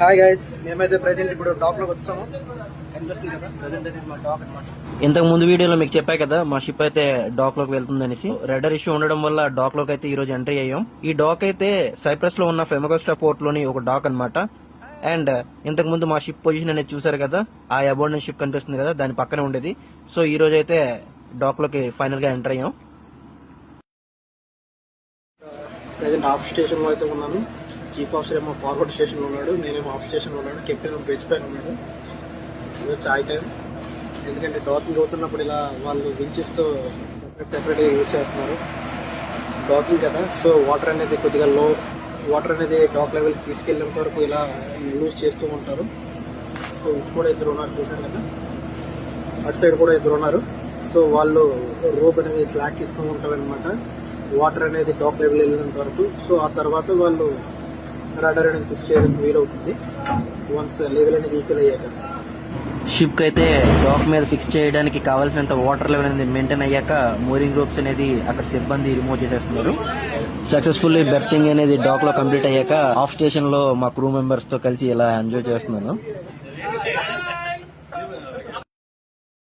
Hi guys మేమైతే present ఇప్పుడు వచ్చాము. కనిపిస్తుంది కదా? ప్రజెంట్ అయితే మా అనమాట ఇంతకు ముందు వీడియోలో మీకు చెప్పా కదా మా షిప్ అయితే డాక్లోకి వెళ్తుంది అనేసి. రెడర్ ఇష్యూ ఉండడం వల్ల డాక్లోకి అయితే ఈ రోజు ఎంట్రీ అయ్యాం. ఈ డాక్ అయితే సైప్రస్లో ఉన్న ఫెమగోస్టా పోర్ట్లోని ఒక డాక్ అన్నమాట. అండ్ ఇంతకు ముందు మా షిప్ పొజిషన్ అనేది చూసారు కదా ఆ అబోర్డెన్ షిప్ కనిపిస్తుంది కదా దాని పక్కనే ఉండేది. సో ఈ రోజు అయితే డాక్లోకి ఫైనల్గా ఎంటర్ అయ్యాం. ప్రజెంట్ ఆఫ్ స్టేషన్లో అయితే ఉన్నాను చీఫ్ ఆఫీసర్ ఏమో ఫార్వర్డ్ స్టేషన్లో ఉన్నాడు నేనేమో ఆఫ్ స్టేషన్లో ఉన్నాడు కెప్టెన్ బెంచ్ పైన ఉన్నాడు. ఇదో చాయ్ టైం ఎందుకంటే డాకింగ్ అవుతున్నప్పుడు ఇలా వాళ్ళు వించెస్తో సెపరేట్ సెపరేట్గా యూజ్ చేస్తున్నారు. డాకింగ్ కదా సో వాటర్ అనేది కొద్దిగా లో వాటర్ అనేది డాక్ లెవెల్కి తీసుకెళ్ళేంత వరకు ఇలా యూజ్ చేస్తూ ఉంటారు. సో ఇటు కూడా ఇద్దరు ఉన్నారు చూసాను కదా. అటు సైడ్ కూడా ఇద్దరు ఉన్నారు. సో వాళ్ళు రోప్ అనేది స్లాక్ ఇస్తూ ఉంటారు అనమాట వాటర్ అనేది టాప్ లెవెల్ వెళ్ళినంత వరకు. సో ఆ తర్వాత వాళ్ళు రాడర్ అనేది ఫిక్స్ చేయడం వీలవుతుంది. వన్స్ లెవెల్ అనేది ఈక్వల్ అయ్యాక. షిప్కి అయితే డాక్ మీద ఫిక్స్ చేయడానికి కావాల్సినంత వాటర్ లెవెల్ అనేది మెయింటైన్ అయ్యాక మోరింగ్ రోప్స్ అనేది అక్కడ సిబ్బంది రిమూవ్ చేసేస్తున్నారు. సక్సెస్ఫుల్లీ బెర్తింగ్ అనేది డాక్లో కంప్లీట్ అయ్యాక ఆఫ్ స్టేషన్లో మా క్రూ మెంబర్స్తో కలిసి ఇలా ఎంజాయ్ చేస్తున్నాను.